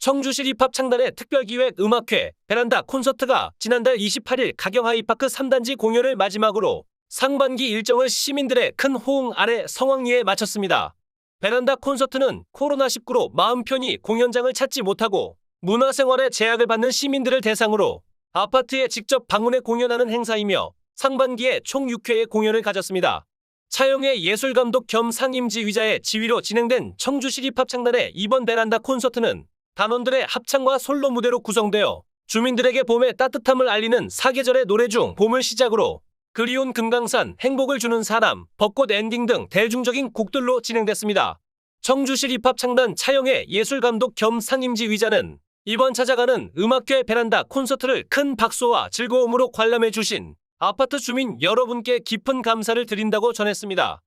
청주시 힙합 창단의 특별기획 음악회 베란다 콘서트가 지난달 28일 가경 하이파크 3단지 공연을 마지막으로 상반기 일정을 시민들의 큰 호응 아래 성황리에 마쳤습니다. 베란다 콘서트는 코로나19로 마음 편히 공연장을 찾지 못하고 문화생활에 제약을 받는 시민들을 대상으로 아파트에 직접 방문해 공연하는 행사이며 상반기에 총 6회의 공연을 가졌습니다. 차영의 예술감독 겸 상임지휘자의 지휘로 진행된 청주시 힙합 창단의 이번 베란다 콘서트는 단원들의 합창과 솔로 무대로 구성되어 주민들에게 봄의 따뜻함을 알리는 사계절의 노래 중 봄을 시작으로 그리운 금강산, 행복을 주는 사람, 벚꽃 엔딩 등 대중적인 곡들로 진행됐습니다. 청주시 힙합 창단 차영의 예술감독 겸 상임지휘자는 이번 찾아가는 음악회 베란다 콘서트를 큰 박수와 즐거움으로 관람해 주신 아파트 주민 여러분께 깊은 감사를 드린다고 전했습니다.